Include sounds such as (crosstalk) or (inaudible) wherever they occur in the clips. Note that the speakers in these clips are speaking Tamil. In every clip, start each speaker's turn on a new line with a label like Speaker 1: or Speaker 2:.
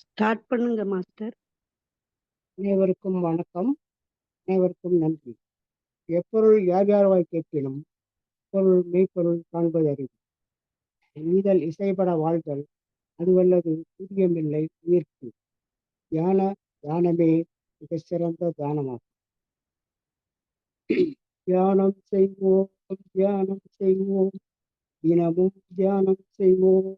Speaker 1: ஸ்டார்ட் பண்ணுங்க மாஸ்டர்.
Speaker 2: அனைவருக்கும் வணக்கம். அனைவருக்கும் நன்றி. எப்பொருள் யார் யார்வாய் கேட்பினும் பொருள் மெய்ப்பொருள் காண்பது அறிவு. நீதல் இசைப்பட வாழ்தல் அதுவல்லது புதியமில்லை உயிர்ப்பு தியான தியானமே மிக சிறந்த தியானமாகும் தியானம் செய்வோம் தியானம் செய்வோம். தினமும் தியானம் செய்வோம்.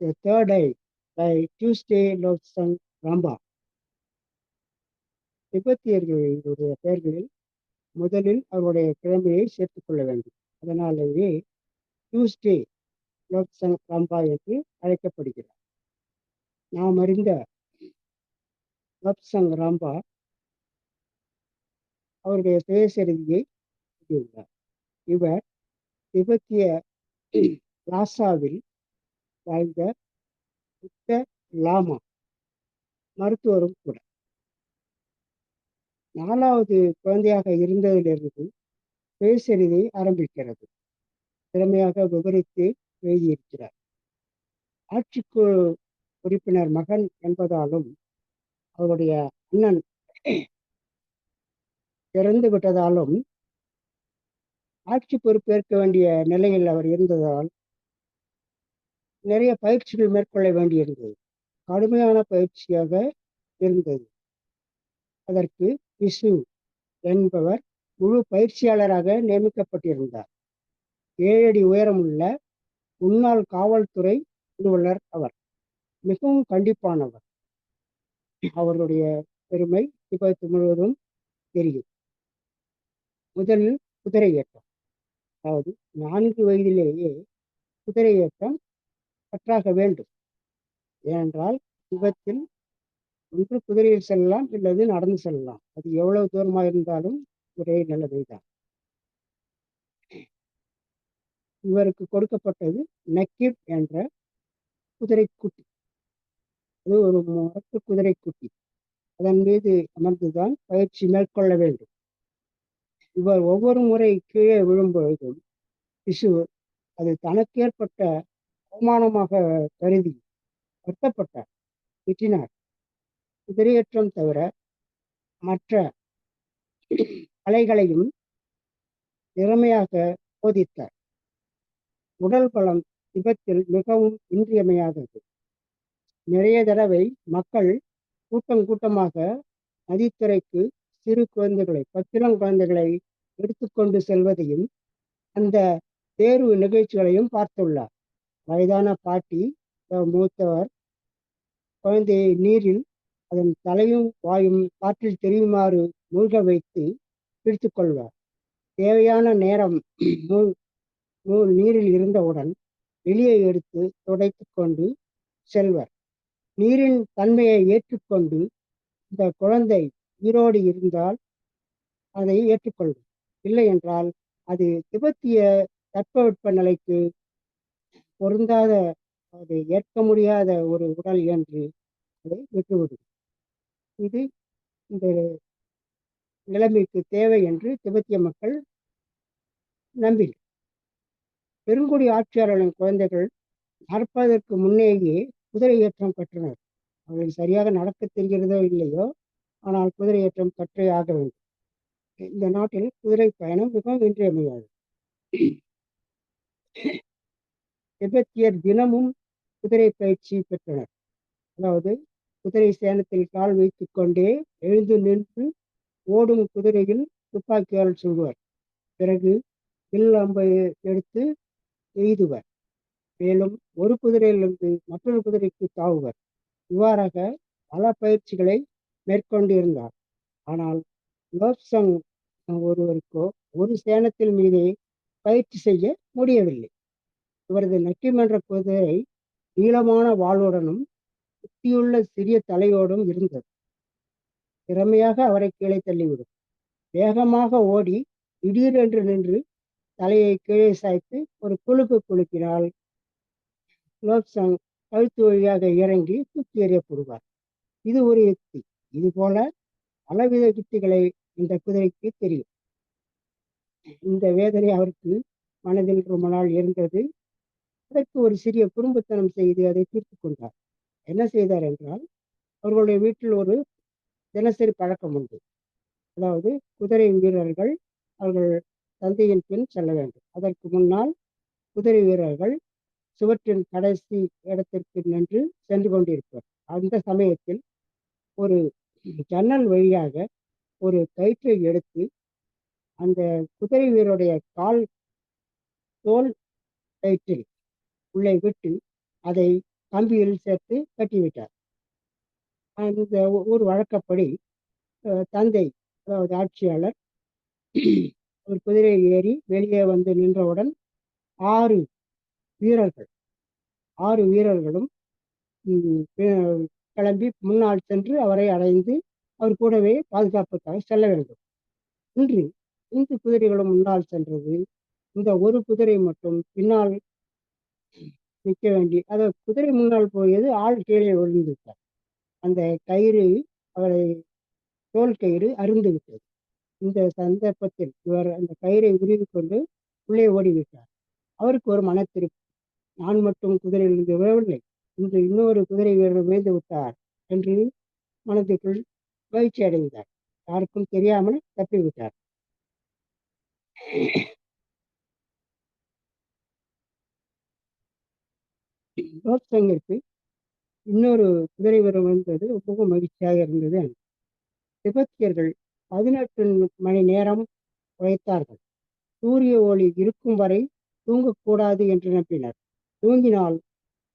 Speaker 2: The third eye by Tuesday Lobsang Ramba. திபெத்தியர்களுடைய பெயர்களில் முதலில் அவருடைய கிழமையை சேர்த்துக் கொள்ள வேண்டும். அதனாலேயே டியூஸ்டே லோக்சங் ராம்பா என்று அழைக்கப்படுகிறார். நாம் அறிந்த லப்சங் ராம்பா அவருடைய சுயசரிதியை எழுதியுள்ளார். இவர் திபெத்திய (clears throat) லாசாவில் வாழ்ந்த புத்த லாமா மருத்துவரும் கூட. நாலாவது குழந்தையாக இருந்ததிலிருந்து சுயசரிதை ஆரம்பிக்கிறது. திறமையாக விவரித்து எழுதியிருக்கிறார். ஆட்சிக்கு உறுப்பினர் மகன் என்பதாலும் அவருடைய அண்ணன் இறந்து விட்டதாலும் ஆட்சி பொறுப்பேற்க வேண்டிய நிலையில் அவர் இருந்ததால் நிறைய பயிற்சிகள் மேற்கொள்ள வேண்டியிருந்தது. கடுமையான பயிற்சியாக இருந்தது. அதற்கு விசு என்பவர் முழு பயிற்சியாளராக நியமிக்கப்பட்டிருந்தார். ஏழடி உயரமுள்ள முன்னாள் காவல்துறை அலுவலர் அவர். மிகவும் கண்டிப்பானவர். அவருடைய பெருமை திபெத் முழுவதும் தெரியும். முதலில் குதிரை ஏற்றம் அதாவது நான்கு வயதிலேயே குதிரை ஏற்றம் கற்றாக வேண்டும். ஏனென்றால் விபத்தில் ஒன்று குதிரையில் செல்லலாம் இல்லது நடந்து செல்லலாம். அது எவ்வளவு தூரமாக இருந்தாலும் ஒரே நிலைமைதான். இவருக்கு கொடுக்கப்பட்டது நக்கீப் என்ற குதிரைக்குட்டி அது ஒரு மரத்து குதிரைக்குட்டி அதன் மீது அமர்ந்துதான் பயிற்சி மேற்கொள்ள வேண்டும். இவர் ஒவ்வொரு முறை கீழே விழும்பொழுதும் சிசு அது தனக்கு ஏற்பட்ட அவமானமாக கருதி வருத்தப்பட்டார் திட்டினார். குதிரையேற்றம் தவிர மற்ற கலைகளையும் திறமையாக போதித்தார். உடல் பலம் விபத்தில் மிகவும் இன்றியமையாதது. நிறைய தடவை மக்கள் கூட்டம் கூட்டமாக நதித்துறைக்கு சிறு குழந்தைகளை பத்திரம் குழந்தைகளை எடுத்துக்கொண்டு செல்வதையும் அந்த தேர்வு நிகழ்ச்சிகளையும் பார்த்துள்ளார். வயதான பாட்டி மூத்தவர் குழந்தையை நீரில் அதன் தலையும் வாயும் காற்றில் தெரியுமாறு மூழ்க வைத்து பிடித்து கொள்வார். தேவையான நேரம் நீரில் இருந்தவுடன் வெளியே எடுத்து துடைத்து கொண்டு செல்வர். நீரின் தன்மையை ஏற்றுக்கொண்டு இந்த குழந்தை உயிரோடு இருந்தால் அதை ஏற்றுக்கொள்ளும். இல்லை என்றால் அது திபெத்திய தட்பவெட்ப நிலைக்கு பொருந்தாத அதை ஏற்க முடியாத ஒரு உடல் என்று அதை விட்டுவிடும். இது இந்த நிலைமைக்கு தேவை என்று திபெத்திய மக்கள் நம்பினர். பெருங்குடி ஆட்சியாளர்களின் குழந்தைகள் நடப்பதற்கு முன்னேயே குதிரை ஏற்றம் கற்றனர். அவர்கள் சரியாக நடக்க தெரிகிறதோ இல்லையோ ஆனால் குதிரை ஏற்றம் கற்றே ஆக வேண்டும். இந்த நாட்டில் குதிரை பயணம் மிகவும் இன்றியமையாது திபெத்தியர் தினமும் குதிரை பயிற்சி பெற்றனர். அதாவது குதிரை சேனத்தில் கால் வைத்து கொண்டே எழுந்து நின்று ஓடும் குதிரையில் துப்பாக்கியால் சுடுவர். பிறகு வில் அம்பை எடுத்து எய்துவர். மேலும் ஒரு குதிரையிலிருந்து மற்றொரு குதிரைக்கு தாவுவர். இவ்வாறாக பல பயிற்சிகளை மேற்கொண்டிருந்தார். ஆனால் லோப்சங் ஒருவருக்கோ ஒரு சேனத்தின் மீதே பயிற்சி செய்ய முடியவில்லை. இவரது நட்டிமன்ற குதிரை நீளமான வாழ்வுடனும் சுத்தியுள்ள சிறிய தலையோடும் இருந்தது. திறமையாக அவரை கீழே தள்ளிவிடும். வேகமாக ஓடி திடீரென்று நின்று தலையை கீழே சாய்த்து ஒரு குலுக்கு குலுக்கினால் லோக்சங் கழுத்து வழியாக இறங்கி தூக்கி எறியப்படுவார். இது ஒரு யுக்தி. இது போல பலவித யுக்திகளை இந்த குதிரைக்கு தெரியும். இந்த வேதனை அவருக்கு மனதில் ரொம்ப நாள் இருந்தது. அதற்கு ஒரு சிறிய குடும்பத்தனம் செய்து அதை தீர்த்து கொண்டார். என்ன செய்தார் என்றால் அவர்களுடைய வீட்டில் ஒரு தினசரி பழக்கம் உண்டு. அதாவது குதிரை வீரர்கள் அவர்கள் தந்தையின் பின் செல்ல வேண்டும். அதற்கு முன்னால் குதிரை வீரர்கள் சுவற்றின் கடைசி இடத்திற்கு நின்று சென்று கொண்டிருப்பார். அந்த சமயத்தில் ஒரு ஜன்னல் வழியாக ஒரு கயிற்றை எடுத்து அந்த குதிரை வீரருடைய கால் தோல் கயிற்றில் உள்ளே விட்டு அதை கம்பியில் சேர்த்து கட்டிவிட்டார். அந்த ஒரு வழக்கப்படி தந்தை அதாவது ஆட்சியாளர் ஒரு குதிரை ஏறி வெளியே வந்து நின்றவுடன் ஆறு வீரர்கள் ஆறு வீரர்களும் கிளம்பி முன்னால் சென்று அவரை அடைந்து அவர் கூடவே பாதுகாப்புக்காக செல்ல வேண்டும். இன்று ஐந்து குதிரைகளும் முன்னால் சென்றது. இந்த ஒரு குதிரை மட்டும் பின்னால் நிற்க வேண்டி அதை குதிரை முன்னால் போயது ஆள் கீழே விழுந்து விட்டார் அந்த கயிறு அவரை தோல் கயிறு அருந்து விட்டது. இந்த சந்தர்ப்பத்தில் இவர் அந்த கயிறை உருவி கொண்டு உள்ளே ஓடிவிட்டார். அவருக்கு ஒரு மன திருப்தி. நான் மட்டும் குதிரையிலிருந்து விழவில்லை. இன்று இன்னொரு குதிரை வீரர் விழுந்து விட்டார் என்று மனதுக்குள் மகிழ்ச்சி அடைந்தார் யாருக்கும் தெரியாமல் தப்பிவிட்டார். லோக்சங்கிற்கு இன்னொரு குதிரை வரும் வந்தது ரொம்ப மகிழ்ச்சியாக இருந்தது. திபெத்தியர்கள் பதினெட்டு மணி நேரம் உழைத்தார்கள். சூரிய ஒளி இருக்கும் வரை தூங்கக்கூடாது என்று நம்பினர். தூங்கினால்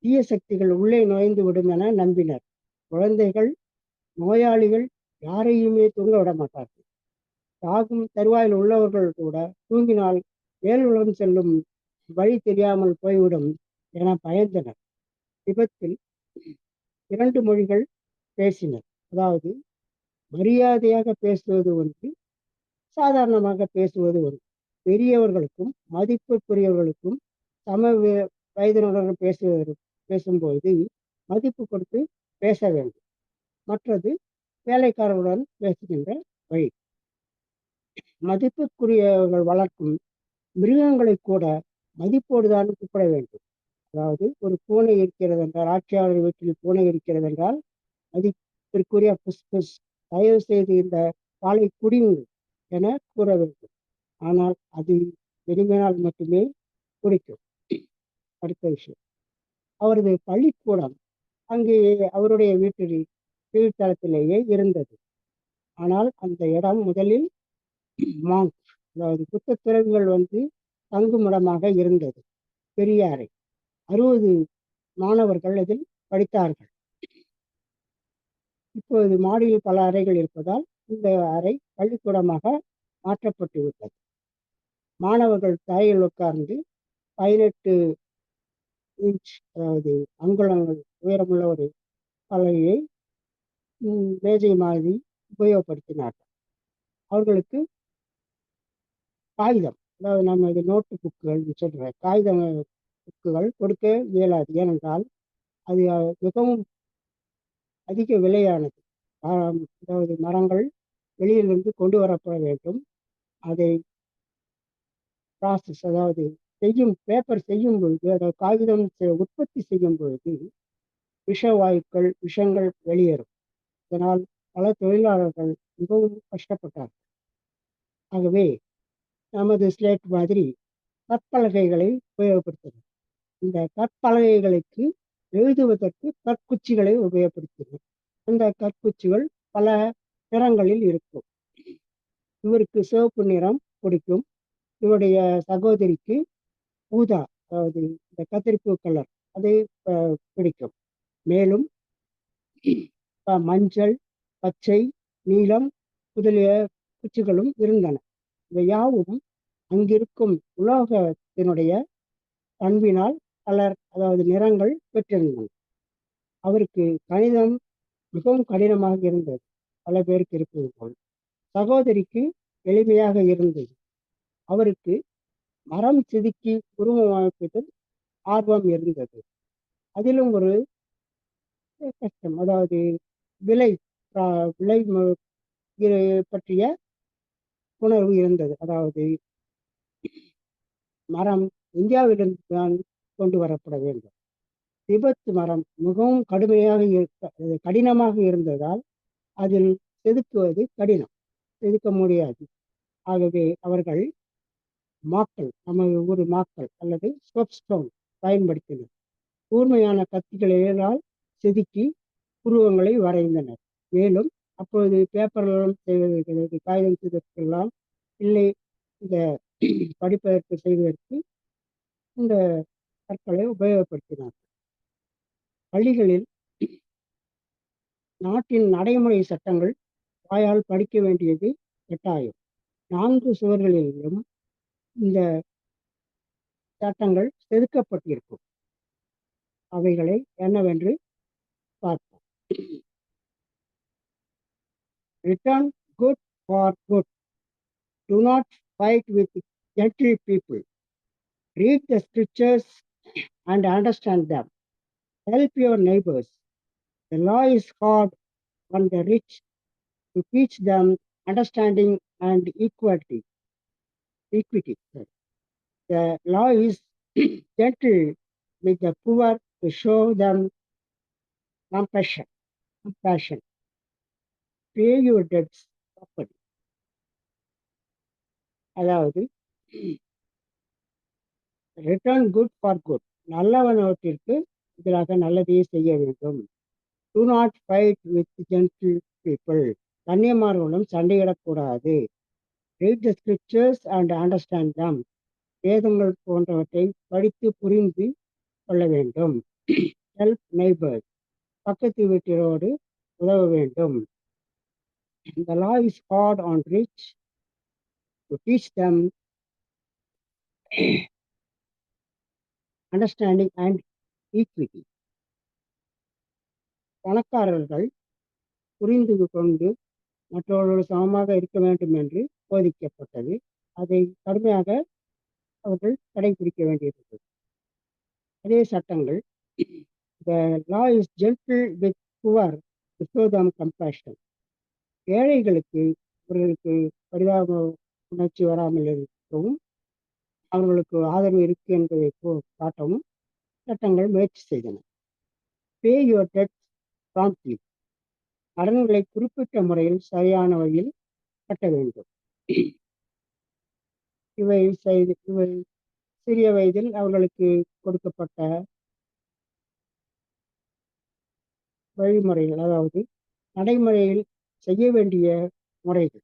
Speaker 2: தீய சக்திகள் உள்ளே நுழைந்து விடும் என நம்பினர். குழந்தைகள் நோயாளிகள் யாரையுமே தூங்க விட மாட்டார்கள். தாகும் தருவாயில் உள்ளவர்கள் கூட தூங்கினால் உலகம் செல்லும் வழி தெரியாமல் போய்விடும் என பயந்தனர். விபத்தில் இரண்டு மொழிகள் பேசினர். அதாவது மரியாதையாக பேசுவது ஒன்று சாதாரணமாக பேசுவது ஒன்று. பெரியவர்களுக்கும் மதிப்புக்குரியவர்களுக்கும் சம வயதினருடன் பேசுவது பேசும்போது மதிப்பு கொடுத்து பேச வேண்டும். மற்றது வேலைக்காரர்களுடன் பேசுகின்ற வழி. மதிப்புக்குரியவர்கள் வளர்க்கும் மிருகங்களை கூட மதிப்போடுதான் கூப்பிட வேண்டும். அதாவது ஒரு பூனை இருக்கிறது என்றால் ஆட்சியாளர் வீட்டில் பூனை இருக்கிறது என்றால் மதிப்பிற்குரிய புஸ் தயவு செய்து இந்த பாலை குடியுங்கள் என கூற வேண்டும். ஆனால் அது விரும்பினால் மட்டுமே குடிக்கும். அடுத்த விஷயம். அவரது பள்ளிக்கூடம் அங்கே அவருடைய வீட்டில் கீழ்த்தளத்திலேயே இருந்தது. ஆனால் அந்த இடம் முதலில் மாங்க் அதாவது புத்த துறவிகள் வந்து தங்குமிடமாக இருந்தது. பெரியாரை. அறுபது மாணவர்கள் அதில் படித்தார்கள். இப்போது மாடியில் பல அறைகள் இருப்பதால் இந்த அறை பள்ளிக்கூடமாக மாற்றப்பட்டு விட்டது மாணவர்கள் தரையில் உட்கார்ந்து பதினெட்டு இன்ச் அதாவது அங்குலங்கள் உயரமுள்ள ஒரு பலகையை மேஜை மாதிரி உபயோகப்படுத்தினார்கள். அவர்களுக்கு காகிதம் அதாவது நம்ம இது நோட்டு புக்குகள் சொல்கிற காகிதம் புக்குகள் கொடுக்க இயலாது. ஏனென்றால் அது மிகவும் அதிக விலையானது. அதாவது மரங்கள் வெளியிலிருந்து கொண்டு வரப்பட வேண்டும். அதை ப்ராசஸ் அதாவது செய்யும் பேப்பர் செய்யும் பொழுது அதாவது காகிதம் உற்பத்தி செய்யும் பொழுது விஷ வாயுக்கள் விஷங்கள் வெளியேறும். இதனால் பல தொழிலாளர்கள் மிகவும் கஷ்டப்பட்டார்கள். ஆகவே நமது ஸ்லேட் மாதிரி கற்பலகைகளை உபயோகப்படுத்துகிறது இந்த கற்பலகைகளுக்கு எழுதுவதற்கு கற்குச்சிகளை உபயோகப்படுத்தினர் அந்த கற்குச்சிகள் பல நிறங்களில் இருக்கும். இவருக்கு சிவப்பு நிறம் பிடிக்கும். இவருடைய சகோதரிக்கு ஊதா அதாவது இந்த கத்திரிப்பு கலர் அதை பிடிக்கும். மேலும் மஞ்சள் பச்சை நீலம் முதலிய குச்சிகளும் இருந்தன. இவை யாவும் அங்கிருக்கும் உலோகத்தினுடைய பண்பினால் கலர் அதாவது நிறங்கள் பெற்றிருந்தன. அவருக்கு கணிதம் மிகவும் கடினமாக இருந்தது. பல பேருக்கு இருப்பது போல். சகோதரிக்கு எளிமையாக இருந்தது. அவருக்கு மரம் செதுக்கி உருவமைப்பதில் ஆர்வம் இருந்தது. அதிலும் ஒரு கஷ்டம் அதாவது விலை விலை பற்றிய உணர்வு இருந்தது. அதாவது மரம் இந்தியாவிலிருந்து தான் கொண்டு வரப்பட வேண்டும். திபெத் மரம் மிகவும் கடுமையாக இருக்க கடினமாக இருந்ததால் அதில் செதுக்குவது கடினம் செதுக்க முடியாது. ஆகவே அவர்கள் மாக்கள் நமது ஊர் மாக்கள் அல்லது ஸ்டோன் பயன்படுத்தினர். கூர்மையான கத்திகளால் செதுக்கி உருவங்களை வரைந்தனர். மேலும் அப்பொழுது பேப்பர்களும் செய்வதற்கு காகிதம் செய்வதற்கெல்லாம் இல்லை இந்த படிப்பதற்கு செய்வதற்கு இந்த கற்களை உபயோகப்படுத்தினார் பள்ளிகளில் நாட்டின் நடைமுறை சட்டங்கள் வாயால் படிக்க வேண்டியது கட்டாயம். நான்கு சுவர்களிலும் இந்த சட்டங்கள் செதுக்கப்பட்டிருக்கும். அவைகளை என்னவென்று பார்ப்போம். Return good for good to not fight with gentle people read the scriptures and understand them help your neighbors the law is hard on the rich to teach them understanding and equality equity sorry. the law is (clears throat) gentle with the poor to show them compassion. Compassion. Pay your debts properly. அதாவது (clears throat) ரிட்டர்ன் குட் ஃபார் குட் நல்லவனவற்றிற்கு எதிராக நல்லதையே செய்ய வேண்டும். To not fight with gentle people கண்ணியமார்களும் சண்டையிடக்கூடாது. Read the scriptures and understand them வேதங்கள் போன்றவற்றை படித்து புரிந்து கொள்ள வேண்டும். ஹெல்ப் நெய்பர் பக்கத்து வீட்டிலோடு உதவ வேண்டும். The law is hard on rich to teach them understanding and equity பணக்காரர்கள் புரிந்து கொண்டு மற்றவர்களோடு சமமாக இருக்க வேண்டும் என்று போதிக்கப்பட்டது. அதை கடுமையாக அவர்கள் கடைபிடிக்க வேண்டியிருந்தது. அதே சட்டங்கள். The law is gentle with poor wisdom compassion ஏழைகளுக்கு இவர்களுக்கு பரிதாப உணர்ச்சி வராமல் இருக்கவும் அவர்களுக்கு ஆதரவு இருக்கு என்பதை காட்டவும் சட்டங்கள் முயற்சி செய்தன. பே யுவர் டெட் ப்ராம்ப்ட்லி கடன்களை குறிப்பிட்ட முறையில் சரியான வகையில் கட்ட வேண்டும். இவை செய்து இவை சிறிய வயதில் அவர்களுக்கு கொடுக்கப்பட்ட வழிமுறைகள் அதாவது நடைமுறையில் செய்ய வேண்டிய முறைகள்.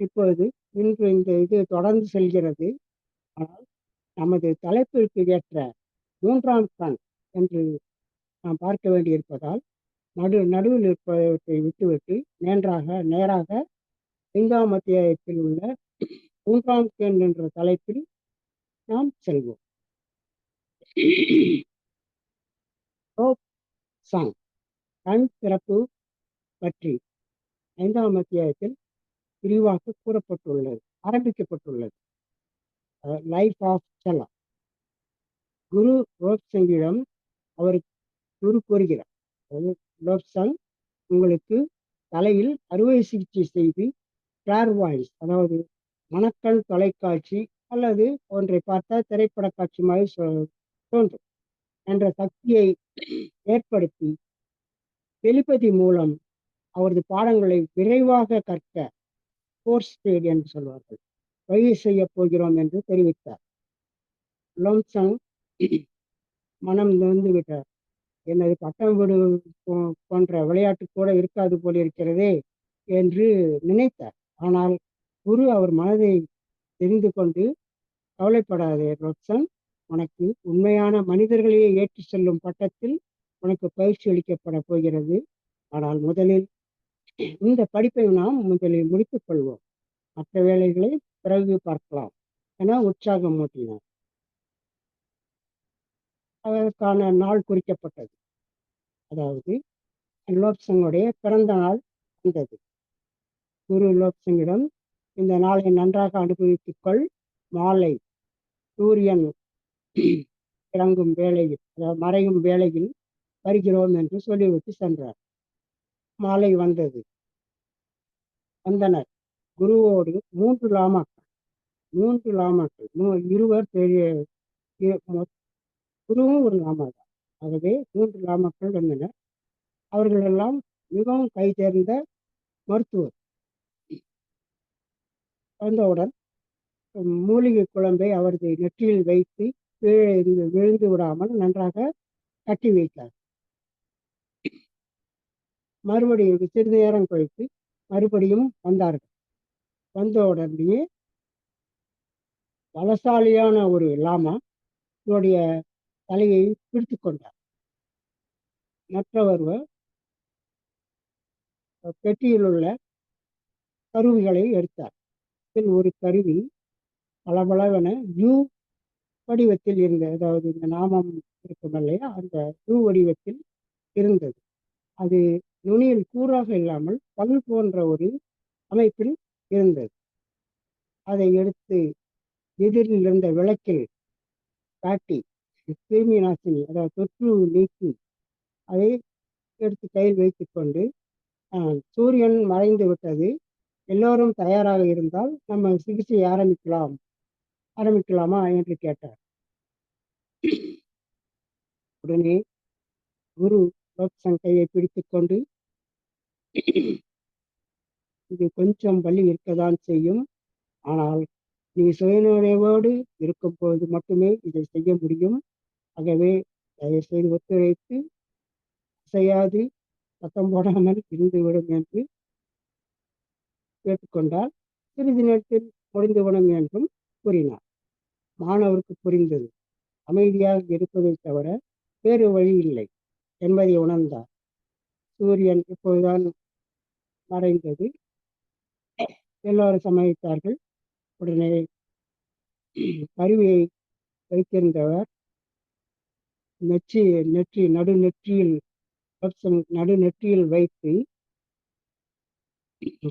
Speaker 2: இப்பொழுது இன்று இந்த இது தொடர்ந்து செல்கிறது. ஆனால் நமது தலைப்பிற்கு ஏற்ற மூன்றாம் கண் என்று நாம் பார்க்க வேண்டியிருப்பதால் நடு நடுவில் இருப்பவற்றை விட்டுவிட்டு நேராக நேராக ஐந்தாம் அத்தியாயத்தில் உள்ள மூன்றாம் கண் என்ற தலைப்பில் நாம் செல்வோம். சாங் கண் திறப்பு பற்றி ஐந்தாம் அத்தியாயத்தில் விரிவாக கூறப்பட்டுள்ளது ஆரம்பிக்கப்பட்டுள்ளது. லைஃப் ஆஃப் செல்லா குரு ரோப்சங்கிடம் அவர் குரு கூறுகிறார். அதாவது லோப்சங் உங்களுக்கு தலையில் அறுவை சிகிச்சை செய்து கிளார் வாய்ஸ் அதாவது மணக்கண் தொலைக்காட்சி அல்லது ஒன்றை பார்த்தால் திரைப்பட காட்சி மாதிரி சொ- தோன்றும் என்ற சக்தியை ஏற்படுத்தி டெலிபதி மூலம் அவரது பாடங்களை விரைவாக கற்க ஃபோர்ஸ் ஸ்பீட் என்று சொல்வார்கள். வழி செய்ய போகிறோம் என்று தெரிவித்தார். லோம்சங் மனம் நொந்து விட்டார். எனது பட்டம் விடு போ- போன்ற விளையாட்டு கூட இருக்காது போல் இருக்கிறதே என்று நினைத்தார். ஆனால் குரு அவர் மனதை தெரிந்து கொண்டு கவலைப்படாதே ரோக்சன் உனக்கு உண்மையான மனிதர்களையே ஏற்றி செல்லும் பட்டத்தில் உனக்கு பயிற்சி அளிக்கப்பட போகிறது. ஆனால் முதலில் இந்த படிப்பை நாம் முதலில் முடித்துக் கொள்வோம். மற்ற வேலைகளை பிறகு பார்க்கலாம். என உற்சாகம் மூட்டினார். அதற்கான நாள் குறிக்கப்பட்டது. அதாவது லோப்சங்குடைய பிறந்த நாள் வந்தது. குரு லோப்சங்கிடம் இந்த நாளை நன்றாக அனுபவித்துக் கொள். மாலை சூரியன் இறங்கும் வேளையில் அதாவது மறையும் வேளையில் வருகிறோம் என்று சொல்லிவிட்டு சென்றார். மாலை வந்தது. வந்தனர். குருவோடு மூன்று லாமாக்கள். மூன்று லாமாக்கள். மூ- இருவர் பெரிய குருவும் ஒரு லாமா தான் ஆகவே மூன்று லாமாக்கள் வந்தனர் அவர்களெல்லாம் மிகவும் கை தேர்ந்த மருத்துவர். வந்தவுடன் மூலிகை குழம்பை அவரது நெற்றியில் வைத்து கீழே விழுந்து விடாமல் நன்றாக கட்டி வைத்தார். மறுபடியும் சிறிது நேரம் கழித்து மறுபடியும் வந்தார்கள். வந்த உடனே பலசாலியான ஒரு லாமா இவருடைய தலையை பிடித்து கொண்டார். மற்றவர் பெட்டியில் உள்ள கருவிகளை எடுத்தார். இதில் ஒரு கருவி பளபளவென யூ வடிவத்தில் இருந்த அதாவது இந்த நாமம் இருக்கும் இல்லையா அந்த யூ வடிவத்தில் இருந்தது. அது நுனியில் கூறாக இல்லாமல் பல் போன்ற ஒரு அமைப்பில் இருந்தது. அதை எடுத்து எதிரில் இருந்த விளக்கில் காட்டி கிருமி நாசினி அதாவது தொற்று நீக்கி அதை எடுத்து கையில் வைத்துக்கொண்டு சூரியன் மறைந்து விட்டது. எல்லோரும் தயாராக இருந்தால் நம்ம சிகிச்சை ஆரம்பிக்கலாம். ஆரம்பிக்கலாமா என்று கேட்டார். உடனே குரு பக்சங்கையை பிடித்து கொண்டு இது கொஞ்சம் வலி இருக்கதான் செய்யும். ஆனால் நீ சுயநினைவோடு இருக்கும்பொழு மட்டுமே இதை செய்ய முடியும். ஆகவே தயவு செய்து ஒத்துழைத்து அசையாது சத்தம் போடாமல் இருந்துவிடும் என்று கேட்டுக்கொண்டால் சிறிது நேரத்தில் முடிந்துவிடும் என்றும் கூறினார் மாணவருக்கு புரிந்தது. அமைதியாக இருப்பதை தவிர வேறு வழி இல்லை என்பதை உணர்ந்தார். சூரியன் இப்போதுதான் மறைந்தது. எல்லோரும் சமாளித்தார்கள் உடனே கருவியை வைத்திருந்தவர் நெற்றி நெற்றி நடு நெற்றியில் நடு நெற்றியில் வைத்து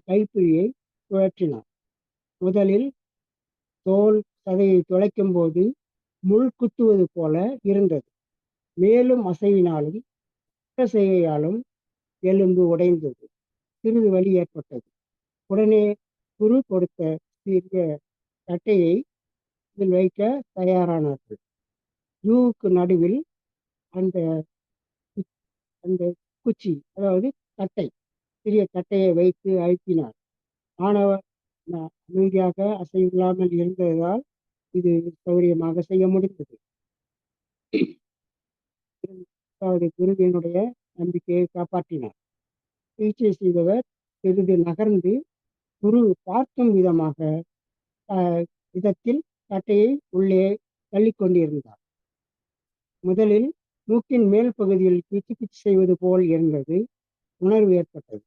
Speaker 2: கைப்பிழியை சுழற்றினார். முதலில் தோல் சதையை துளைக்கும் போது முள் குத்துவது போல இருந்தது. மேலும் அசைவினாலும் செய்கையாலும் எலும்பு உடைந்தது. சிறிது வலி ஏற்பட்டது. உடனே குரு கொடுத்த சிறிய கட்டையை இதில் வைக்க தயாரானார்கள். ஜூவுக்கு நடுவில் அந்த அந்த குச்சி அதாவது கட்டை சிறிய தட்டையை வைத்து அழுத்தினார். மாணவர் அமைதியாக அசைவில்லாமல் இருந்ததால் இது சௌரியமாக செய்ய முடிந்தது. அதாவது குருவினுடைய நம்பிக்கையை காப்பாற்றினார். சிகிச்சை செய்தவர் சிறிது நகர்ந்து குரு பார்க்கும் விதமாக விதத்தில் கட்டையை உள்ளே தள்ளிக்கொண்டிருந்தார். முதலில் மூக்கின் மேல் பகுதியில் கிச்சு கிச்சு செய்வது போல் இருந்தது. உணர்வு ஏற்பட்டது.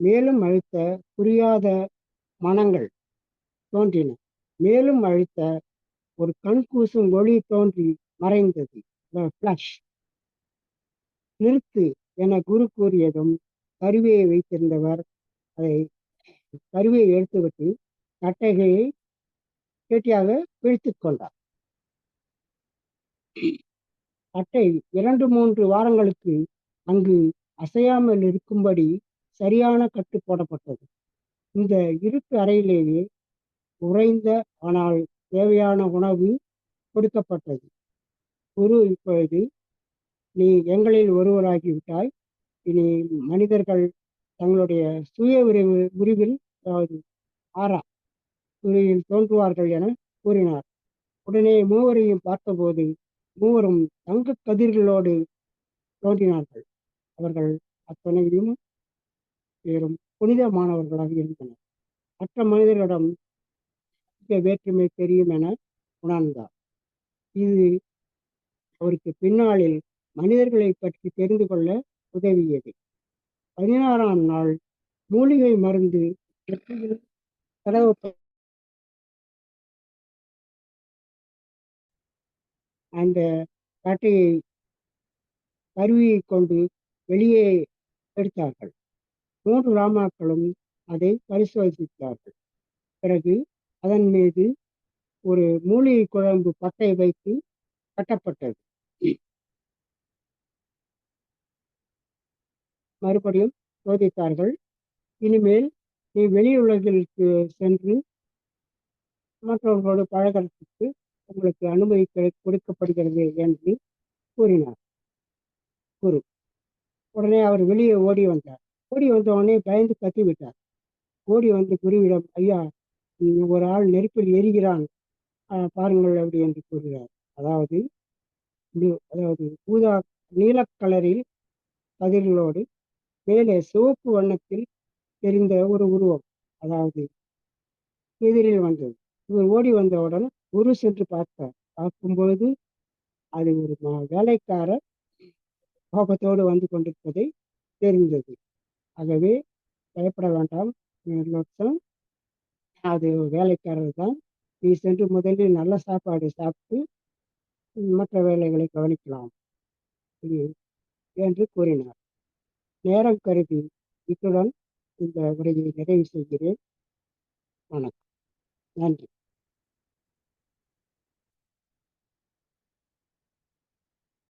Speaker 2: மேலும் அழுத்த புரியாத மனங்கள் தோன்றின. மேலும் அழுத்த ஒரு கண் கூசும் ஒளி தோன்றி மறைந்தது. ஃப்ளஷ் நிறுத்து என குரு கூறியதும் கருவியை வைத்திருந்தவர் அதை கருவியை எடுத்துவிட்டு நட்டைகையை கெட்டியாக பிடித்து கொண்டார். கட்டை இரண்டு மூன்று வாரங்களுக்கு அங்கு அசையாமல் இருக்கும்படி சரியான கட்டு போடப்பட்டது. இந்த இருட்டு அறையிலேயே உறைந்த ஆனால் தேவையான உணவு கொடுக்கப்பட்டது. குரு இப்பொழுது நீ எங்களில் ஒருவராகிவிட்டாய். இனி மனிதர்கள் தங்களுடைய சுய விரைவு உரிவில் அதாவது ஆரா உரிவில் தோன்றுவார்கள் என கூறினார். உடனே மூவரையும் பார்த்தபோது மூவரும் தங்க கதிர்களோடு தோன்றினார்கள். அவர்கள் அத்தனையும் பேரும் புனிதமானவர்களாக இருந்தனர். மற்ற மனிதர்களிடம் வேற்றுமை தெரியும் என உணர்ந்தார். இது அவருக்கு பின்னாளில் மனிதர்களை பற்றி தெரிந்து கொள்ள உதவியது. பதினாறாம் நாள் மூலிகை மருந்து அந்த கட்டையை கருவியை கொண்டு வெளியே எடுத்தார்கள். மூன்று ராமாக்களும் அதை பரிசோதித்தார்கள். பிறகு அதன் மீது ஒரு மூலிகை குழம்பு பட்டை வைத்து கட்டப்பட்டது. மறுபடியும் சோதித்தார்கள். இனிமேல் நீ வெளியுலகிற்கு சென்று மற்றவர்களோடு பழகிறதுக்கு உங்களுக்கு அனுமதி கொடுக்கப்படுகிறது என்று கூறினார். குரு. உடனே அவர் வெளியே ஓடி வந்தார். ஓடி வந்த உடனே பயந்து கத்தி விட்டார் ஓடி வந்து குருவிடம் ஐயா ஒரு ஆள் நெருப்பில் எரிகிறான் பாருங்கள் அப்படி என்று கூறுகிறார். அதாவது அதாவது ஊதா நீலக்கலரில் கதிர்களோடு மேலே சிவப்பு வண்ணத்தில் தெரிந்த ஒரு உருவம். அதாவது எதிரில் வந்தது. இவர் ஓடி வந்தவுடன் குரு சென்று பார்த்தார். பார்க்கும்பொழுது அது ஒரு ம- வேலைக்காரர் கோபத்தோடு வந்து கொண்டிருப்பதை தெரிந்தது. ஆகவே பயப்பட வேண்டாம் அது வேலைக்காரர் தான். நீ சென்று முதலில் நல்ல சாப்பாடு சாப்பிட்டு மற்ற வேலைகளை கவனிக்கலாம். இது- என்று கூறினார். நேரம் கருதி இத்துடன் இந்த உரையை நிறைவு செய்கிறேன். வணக்கம். நன்றி.